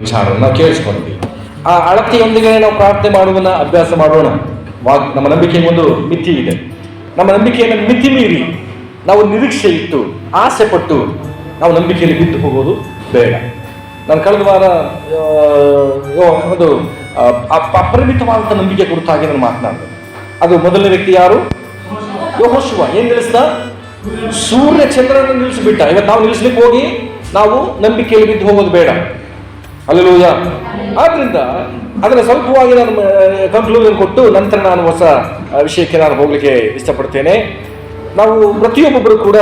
ವಿಚಾರವನ್ನು ಕೇಳಿಸ್ಕೊಂಡ್ವಿ. ಆ ಅಳತೆಯೊಂದಿಗೆ ನಾವು ಪ್ರಾರ್ಥನೆ ಮಾಡುವನ ಅಭ್ಯಾಸ ಮಾಡೋಣ. ವಾಗ್, ನಮ್ಮ ನಂಬಿಕೆಗೆ ಒಂದು ಮಿತಿ ಇದೆ. ನಮ್ಮ ನಂಬಿಕೆಯನ್ನು ಮಿತಿ ಮೀರಿ ನಾವು ನಿರೀಕ್ಷೆ ಇಟ್ಟು, ಆಸೆ ಪಟ್ಟು ನಾವು ನಂಬಿಕೆಯಲ್ಲಿ ಬಿದ್ದು ಹೋಗೋದು ಬೇಡ. ನಾನು ಕಳೆದ ವಾರ ಒಂದು ಅಪರಿಮಿತವಾದಂಥ ನಂಬಿಕೆ ಕುರಿತಾಗಿ ನಾನು ಮಾತನಾಡಿದೆ. ಅದು ಮೊದಲನೇ ವ್ಯಕ್ತಿ ಯಾರು? ಯೋಹೋಶುವ. ಏನ್ ನಿಲ್ಲಿಸ್ದ? ಸೂರ್ಯ ಚಂದ್ರನ ನಿಲ್ಲಿಸಿಬಿಟ್ಟ. ಇವತ್ತು ನಾವು ನಿಲ್ಲಿಸ್ಲಿಕ್ಕೆ ಹೋಗಿ ನಾವು ನಂಬಿಕೆಯಲ್ಲಿ ಬಿದ್ದು ಹೋಗೋದು ಬೇಡ. ಅಲ್ಲೂಯ ಆದ್ರಿಂದ ಅದರ ಸ್ವಲ್ಪವಾಗಿ ನಾನು ಕನ್ಕ್ಲೂಷನ್ ಕೊಟ್ಟು ನಂತರ ನಾನು ಹೊಸ ವಿಷಯಕ್ಕೆ ನಾನು ಹೋಗ್ಲಿಕ್ಕೆ ಇಷ್ಟಪಡ್ತೇನೆ. ನಾವು ಪ್ರತಿಯೊಬ್ಬೊಬ್ಬರು ಕೂಡ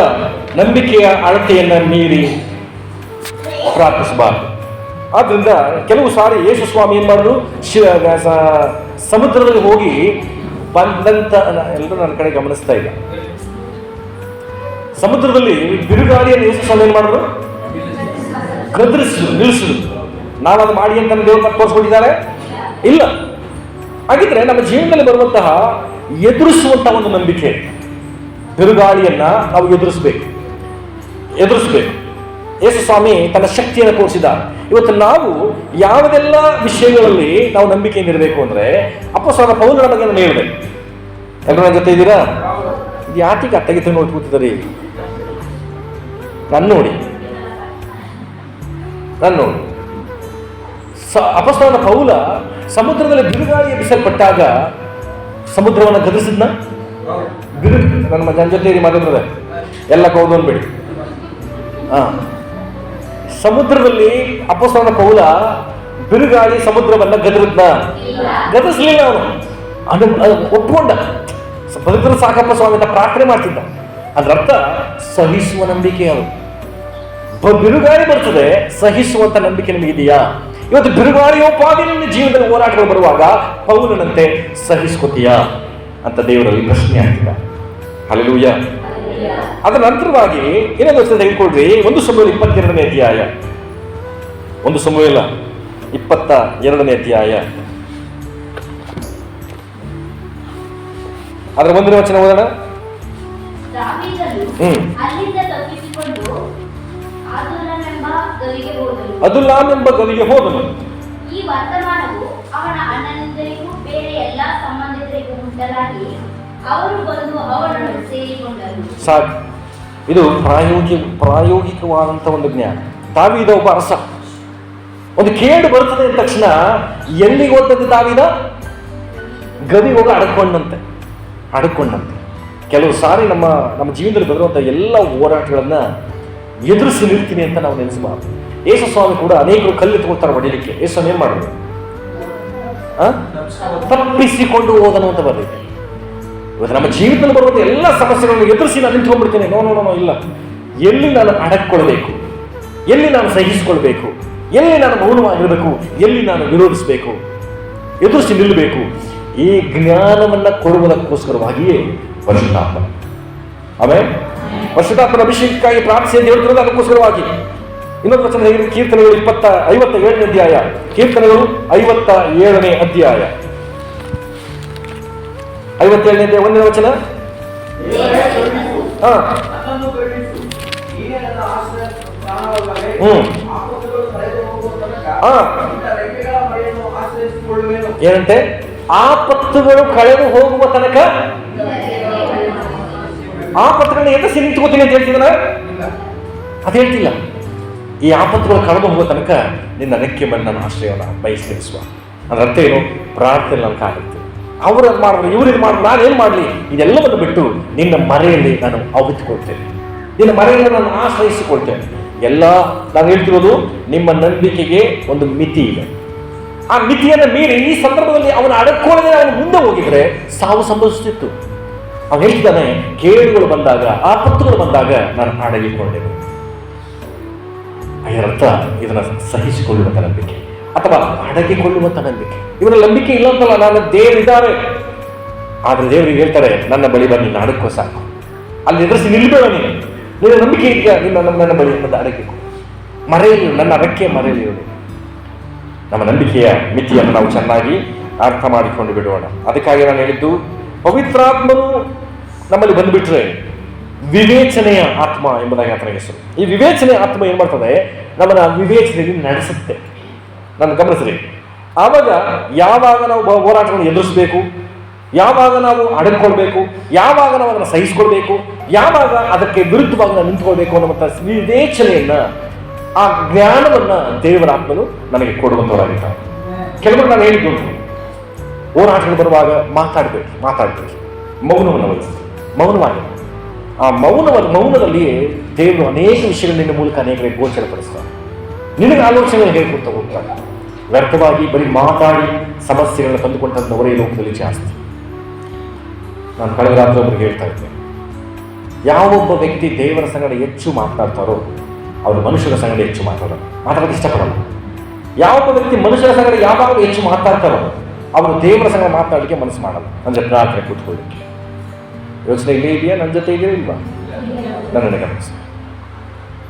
ನಂಬಿಕೆಯ ಅಳತೆಯನ್ನು ಮೀರಿ ಪ್ರಾರ್ಥಿಸಬಾರದು. ಆದ್ರಿಂದ ಕೆಲವು ಸಾರಿ ಯೇಸು ಸ್ವಾಮಿ ಏನ್ ಮಾಡಿದ್ರು ಸಮುದ್ರದಲ್ಲಿ ಹೋಗಿ ಬಂದಂತ ಎಲ್ಲರೂ ನನ್ನ ಕಡೆ ಗಮನಿಸ್ತಾ ಇಲ್ಲ. ಸಮುದ್ರದಲ್ಲಿ ಬಿರುಗಾಳಿಯನ್ನು ಯೇಸು ಸ್ವಾಮಿ ಏನ್ ಮಾಡಿದ್ರು ಗದರಿಸಿದ್ರು ನಿಲ್ಲಿಸು ನಾನು ಅದು ಮಾಡಿ ಅಂತ ನಮ್ಮ ದೇವ್ರ ತೋರಿಸ್ಕೊಂಡಿದ್ದಾರೆ? ಇಲ್ಲ. ಹಾಗಿದ್ರೆ ನಮ್ಮ ಜೀವನದಲ್ಲಿ ಬರುವಂತಹ ಎದುರಿಸುವಂತಹ ಒಂದು ನಂಬಿಕೆ. ಬಿರುಗಾಳಿಯನ್ನ ನಾವು ಎದುರಿಸಬೇಕು. ಎದುರಿಸಬೇಕು. ಯೇಸು ಸ್ವಾಮಿ ತನ್ನ ಶಕ್ತಿಯನ್ನು ತೋರಿಸಿದ. ಇವತ್ತು ನಾವು ಯಾವುದೆಲ್ಲ ವಿಷಯಗಳಲ್ಲಿ ನಾವು ನಂಬಿಕೆಯಿಂದ ಇರಬೇಕು ಅಂದ್ರೆ ಅಪ್ಪಸ್ವಾದ ಪೌಲರ ಬಗ್ಗೆ ನಾನು ಹೇಳಿದೆ ಎಲ್ಲರೂ ನನ್ನ ಜೊತೆ ಇದ್ದೀರಾ? ಇದು ಯಾತಿಗೆ ಅತ್ತಗೆ ತಿನ್ನೋದು ನಾನು ನೋಡಿ. ನಾನು ನೋಡಿ ಸ ಅಪಸ್ತಾನ ಪೌಲ ಸಮುದ್ರದಲ್ಲಿ ಬಿರುಗಾಳಿ ಎಬ್ಬಿಸಲ್ಪಟ್ಟಾಗ ಸಮುದ್ರವನ್ನು ಗದರಿಸಿದ್ನ? ಬಿರು ನನ್ನ ನನ್ನ ಜೊತೆ ಮಾತಾಡಿದ್ರೆ ಎಲ್ಲ ಕೌದು ಹಾಂ ಸಮುದ್ರದಲ್ಲಿ ಅಪಸ್ತಾನ ಪೌಲ ಬಿರುಗಾಳಿ ಸಮುದ್ರವನ್ನು ಗದರಿದ್ನ? ಗದರಿಸಲಿಲ್ಲ ಅವನು. ಅದು ಒಪ್ಕೊಂಡ. ಬದುಕರು ಸಾಕಪ್ಪ ಸ್ವಾಮಿ ಅಂತ ಪ್ರಾರ್ಥನೆ ಮಾಡ್ತಿದ್ದ. ಅದರರ್ಥ ಸಹಿಸುವ ನಂಬಿಕೆ ಅವನು. ಬಿರುಗಾಳಿ ಬರ್ತದೆ ಸಹಿಸುವಂತ ನಂಬಿಕೆ ನಿಮಗಿದೆಯಾ? ಇವತ್ತು ಬಿರುಗಾಳಿಯೋಪಾದಿ ನಿನ್ನ ಜೀವನದಲ್ಲಿ ಹೋರಾಟಗಳು ಬರುವಾಗ ಪೌಲನಂತೆ ಸಹಿಸ್ಕೋತೀಯಾ? ಅಂತ ದೇವರಲ್ಲಿ ಪ್ರಶ್ನೆ ಆಗ್ತಿಲ್ಲ ಅಲ್ಲೆಲೂಯ ಅದರ ನಂತರವಾಗಿ ಏನೇನು ವರ್ಷ ತೆಗೆದುಕೊಳ್ರಿ ಒಂದು ಸಮಯ ಇಪ್ಪತ್ತೆರಡನೇ ಅಧ್ಯಾಯ. ಒಂದು ಸಮಯ ಇಪ್ಪತ್ತ ಎರಡನೇ ಅಧ್ಯಾಯ. ಅದರ ಮುಂದಿನ ವಚನ ಓದೋಣ. ಹ್ಮ್. ಹೋದನು ಅದುಲ್ಲಾಮೆಂಬ ಗವಿಗೆ ಹೋದನು. ಈ ವರ್ತಮಾನವು ಅವನ ಅಣ್ಣನಿಂದರಿಗೂ ಬೇರೆ ಎಲ್ಲ ಸಂಬಂಧಿಕರಿಗೂ ಉಂಟಲಾಗಿ ಅವರು ಬಂದು ಅವರನ್ನು ಸೇರಿಕೊಂಡರು. ಸಾಕು. ಇದು ಪ್ರಾಯೋಗಿಕ ಪ್ರಾಯೋಗಿಕವಾದಂಥ ಒಂದು ಜ್ಞಾನ. ತಾವಿದ ಒಬ್ಬ ಅರಸ. ಒಂದು ಕೇಡು ಬರ್ತದೆ ಅಂದ ತಕ್ಷಣ ಎಲ್ಲಿಗೆ ಹೋಗ್ತದೆ ತಾವೀದ ಗವಿ ಹೋಗಿ ಅಡಕೊಂಡಂತೆ. ಅಡಕೊಂಡಂತೆ. ಕೆಲವು ಸಾರಿ ನಮ್ಮ ನಮ್ಮ ಜೀವನದಲ್ಲಿ ಬರುವಂಥ ಎಲ್ಲ ಹೋರಾಟಗಳನ್ನು ಎದುರಿಸಿ ನಿಲ್ತೀನಿ ಅಂತ ನಾವು ನೆನೆಸಬಾರ್ದು. ಯೇಸು ಸ್ವಾಮಿ ಕೂಡ ಅನೇಕರು ಕಲ್ಲು ತಗೊಳ್ತಾರೆ ಹೊಡಿಲಿಕ್ಕೆ ಯೇಸು ಸ್ವಾಮಿ ಏನ್ ಮಾಡಿದ್ರು? ತಪ್ಪಿಸಿಕೊಂಡು ಹೋದನು ಅಂತ ಬರಲಿಕ್ಕೆ ಇವತ್ತು ನಮ್ಮ ಜೀವಿತದಲ್ಲಿ ಬರುವಂಥ ಎಲ್ಲ ಸಮಸ್ಯೆಗಳನ್ನು ಎದುರಿಸಿ ನಾನು ನಿಂತ್ಕೊಂಡ್ಬಿಡ್ತೇನೆ. ನೋ ನೋ ಇಲ್ಲ. ಎಲ್ಲಿ ನಾನು ಅಡಕ್ಕೊಳ್ಬೇಕು ಎಲ್ಲಿ ನಾನು ಸಹಿಸಿಕೊಳ್ಬೇಕು ಎಲ್ಲಿ ನಾನು ಮೌನವಾಗಿರಬೇಕು? ಎಲ್ಲಿ ನಾನು ವಿರೋಧಿಸಬೇಕು? ಎದುರಿಸಿ ನಿಲ್ಲಬೇಕು? ಈ ಜ್ಞಾನವನ್ನ ಕೊಡುವುದಕ್ಕೋಸ್ಕರವಾಗಿಯೇ ಪರಿಶುದ್ಧಾತ್ಮ. ಆಮೇಲೆ ಪರಿಶುದ್ಧಾತ್ಮನ ಅಭಿಷೇಕಕ್ಕಾಗಿ ಹೇಳ್ತಿರೋದು ಅದಕ್ಕೋಸ್ಕರವಾಗಿ. ಇನ್ನೊಂದು ವಚನ? ಕೀರ್ತನೆಗಳು ಇಪ್ಪತ್ತ ಐವತ್ತ ಏಳನೇ ಅಧ್ಯಾಯ ಕೀರ್ತನೆಗಳು ಐವತ್ತ ಏಳನೇ ಅಧ್ಯಾಯ ಐವತ್ತೇಳನೇ ಅಧ್ಯಾಯ, ಒಂದನೇ ವಚನ ಹಾ? ಹ್ಮ್. ಹಾ. ಪತ್ರಗಳನ್ನ ಎಂತ. ಏನಂತೆ ಆಪತ್ತುಗಳು ಕಳೆದು ಹೋಗುವ ತನಕ ಆಪತ್ತುಗಳನ್ನ ಎದುರಿಸಿ ನಿಂತ್ಕೋತೀನಿ ಅಂತ ಹೇಳ್ತಿದ್ದಾನ ಅದು ಹೇಳ್ತಿಲ್ಲ ಈ ಆಪತ್ತುಗಳು ಕಳೆದು ಹೋಗುವ ತನಕ ನಿನ್ನ ರೆಕ್ಕೆ ಬಂದು ನನ್ನ ಆಶ್ರಯವನ್ನು ಬಯಸ್ತಿರಿಸುವ ಅದರ ಅರ್ಥ ಏನು? ಪ್ರಾರ್ಥನೆ ನನ್ನ ಕಾಲಿತ್ತು ಅವರು ಅದು ಮಾಡಿದ್ರು, ಇವ್ರು ಇದು ಮಾಡಿದ್ರು, ನಾನು ಏನು ಮಾಡಲಿ? ಇದೆಲ್ಲವನ್ನು ಬಿಟ್ಟು ನಿನ್ನ ಮರೆಯಲ್ಲಿ ನಾನು ಅವಿತುಕೊಳ್ತೇನೆ ನಿನ್ನ ಮರೆಯಲ್ಲಿ ನಾನು ಆಶ್ರಯಿಸಿಕೊಳ್ತೇನೆ. ಎಲ್ಲ ನಾನು ಹೇಳ್ತಿರೋದು ನಿಮ್ಮ ನಂಬಿಕೆಗೆ ಒಂದು ಮಿತಿ ಇದೆ. ಆ ಮಿತಿಯನ್ನು ಮೀರಿ ಈ ಸಂದರ್ಭದಲ್ಲಿ ಅವನ ಅಡಕೊಳ್ಳದೆ ಅವನು ಮುಂದೆ ಹೋಗಿದ್ರೆ ಸಾವು ಸಂಭವಿಸುತ್ತಿತ್ತು ಅವನು ಹೇಳ್ತಾನೆ ಕೇಳುಗಳು ಬಂದಾಗ, ಆಪತ್ತುಗಳು ಬಂದಾಗ ನಾನು ಅಡಗಿಕೊಂಡೆನು. ಅದರರ್ಥ ಇದನ್ನು ಸಹಿಸಿಕೊಳ್ಳುವಂಥ ನಂಬಿಕೆ ಅಥವಾ ಅಡಗಿಕೊಳ್ಳುವಂತ ನಂಬಿಕೆ ಇವರ ನಂಬಿಕೆ ಇಲ್ಲ ಅಂತಲ್ಲ ನಾನು ದೇವರಿದ್ದಾರೆ ಆದರೆ ದೇವರಿಗೆ ಹೇಳ್ತಾರೆ, ನನ್ನ ಬಳಿ ಬನ್ನಿ ನಿನ್ನ ಸಾಕು. ಅಲ್ಲಿ ಎದುರಿಸಿ ನಿಲ್ಬೇಡ ನೀನು. ನಿನ್ನ ನಂಬಿಕೆ ಇದೆಯಾ? ನಿನ್ನ ನಮ್ಮ ನನ್ನ ಬಳಿ ಬಂದು ಅಡಗಿಕೊ. ಮರೆಯಲಿ, ನನ್ನ ರೆಕ್ಕೆ ಮರೆಯಲಿ ನಮ್ಮ ನಂಬಿಕೆಯ ಮಿತಿಯನ್ನು ನಾವು ಚೆನ್ನಾಗಿ ಅರ್ಥ ಮಾಡಿಕೊಂಡು ಬಿಡೋಣ. ಅದಕ್ಕಾಗಿ ನಾನು ಹೇಳಿದ್ದು, ಪವಿತ್ರಾತ್ಮನು ನಮ್ಮಲ್ಲಿ ಬಂದ್ಬಿಟ್ರೆ ವಿವೇಚನೆಯ ಆತ್ಮ ಎಂಬುದಾಗಿ ಆತನ ಹೆಸರು. ಈ ವಿವೇಚನೆಯ ಆತ್ಮ ಏನ್ ಮಾಡ್ತದೆ? ನಮ್ಮನ್ನ ವಿವೇಚನೆಯಲ್ಲಿ ನಡೆಸುತ್ತೆ. ನನ್ನ ಗಮನಿಸಲಿ ಆವಾಗ ಯಾವಾಗ ನಾವು ಹೋರಾಟವನ್ನು ಎದುರಿಸಬೇಕು? ಯಾವಾಗ ನಾವು ಅಡಗಿಕೊಳ್ಬೇಕು? ಯಾವಾಗ ನಾವು ಅದನ್ನು ಸಹಿಸಿಕೊಳ್ಬೇಕು? ಯಾವಾಗ ಅದಕ್ಕೆ ವಿರುದ್ಧವಾಗಿ ನಾವು ನಿಂತ್ಕೊಳ್ಬೇಕು ಅನ್ನುವಂಥ ವಿವೇಚನೆಯನ್ನ, ಆ ಜ್ಞಾನವನ್ನ ದೇವರ ಆತ್ಮನು ನನಗೆ ಕೊಡುವಂಥವರಾಗಿದ್ದಾರೆ ಕೆಲವರು ನಾನು ಹೇಳಿದ್ದು. ಹೋರಾಟಗಳು ಬರುವಾಗ ಮಾತಾಡಬೇಕು ಮಾತಾಡಬೇಕು. ಮೌನವನ್ನು ವಹಿಸಿ ಮೌನವಾಗಿ ಆ ಮೌನವ ಮೌನದಲ್ಲಿ ದೇವರು ಅನೇಕ ವಿಷಯಗಳು ನಿನ್ನ ಮೂಲಕ ಅನೇಕರಿಗೆ ಗೋಚರಪಡಿಸ್ತಾರೆ ನಿನಗೆ ಆಲೋಚನೆ ಹೇಳ್ಕೊಡ್ತಾ ಹೋಗ್ತಾರೆ ವ್ಯರ್ಥವಾಗಿ ಬರೀ ಮಾತಾಡಿ ಸಮಸ್ಯೆಗಳನ್ನ ತಂದುಕೊಂಡಂಥವರೇ ಲೋಕದಲ್ಲಿ ಜಾಸ್ತಿ. ನಾನು ಕಳೆದ ರಾತ್ರಿ ಒಬ್ಬರಿಗೆ ಹೇಳ್ತಾ ಇದ್ದೆ. ಯಾವೊಬ್ಬ ವ್ಯಕ್ತಿ ದೇವರ ಸಂಗಡ ಹೆಚ್ಚು ಮಾತನಾಡ್ತಾರೋ ಅವರು ಮನುಷ್ಯರ ಸಂಗಡ ಹೆಚ್ಚು ಮಾತಾಡೋದು ಮಾತಾಡೋಕೆ ಇಷ್ಟಪಡಲ್ಲ. ಯಾವೊಬ್ಬ ವ್ಯಕ್ತಿ ಮನುಷ್ಯರ ಸಂಗಡ ಯಾವಾಗಲೂ ಹೆಚ್ಚು ಮಾತಾಡ್ತಾರೋ, ಅವರು ದೇವರ ಸಂಗಡ ಮಾತಾಡಲಿಕ್ಕೆ ಮನಸ್ಸು ಮಾಡಲ್ಲ. ಅಂದರೆ ಪ್ರಾರ್ಥನೆ ಕೂತ್ಕೊಳ್ಳಿಕ್ಕೆ ಯೋಚನೆ ಇಲ್ಲೇ ಇದೆಯಾ? ನನ್ನ ಜೊತೆ ಇದೆಯಾ ಇಲ್ವಾ? ನನ್ನನ್ನು ಗಮನಿಸಿ.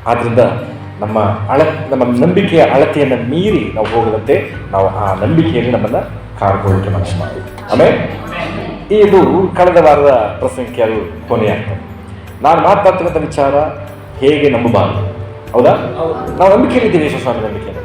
ಆದ್ರಿಂದ ನಮ್ಮ ಅಳ ನಮ್ಮ ನಂಬಿಕೆಯ ಅಳತೆಯನ್ನು ಮೀರಿ ನಾವು ಹೋಗದಂತೆ ನಾವು ಆ ನಂಬಿಕೆಯಲ್ಲಿ ನಮ್ಮನ್ನು ಕಾಡ್ಕೊಳ್ಳಿಕ್ಕೆ ಮನಸ್ಸು ಮಾಡಬೇಕು ಆಮೇಲೆ ಇದು ಕಳೆದ ವಾರದ ಪ್ರಸಂಗಕ್ಕೆ ಅದು ಕೊನೆಯಾಗ್ತದೆ. ನಾನು ಮಾತಾಡ್ತಕ್ಕಂಥ ವಿಚಾರ ಹೇಗೆ ನಂಬಬಾರದು? ಹೌದಾ? ನಾವು ನಂಬಿಕೆ ಇದ್ದೀವಿ ಸ್ವಾಮಿ ನಂಬಿಕೆ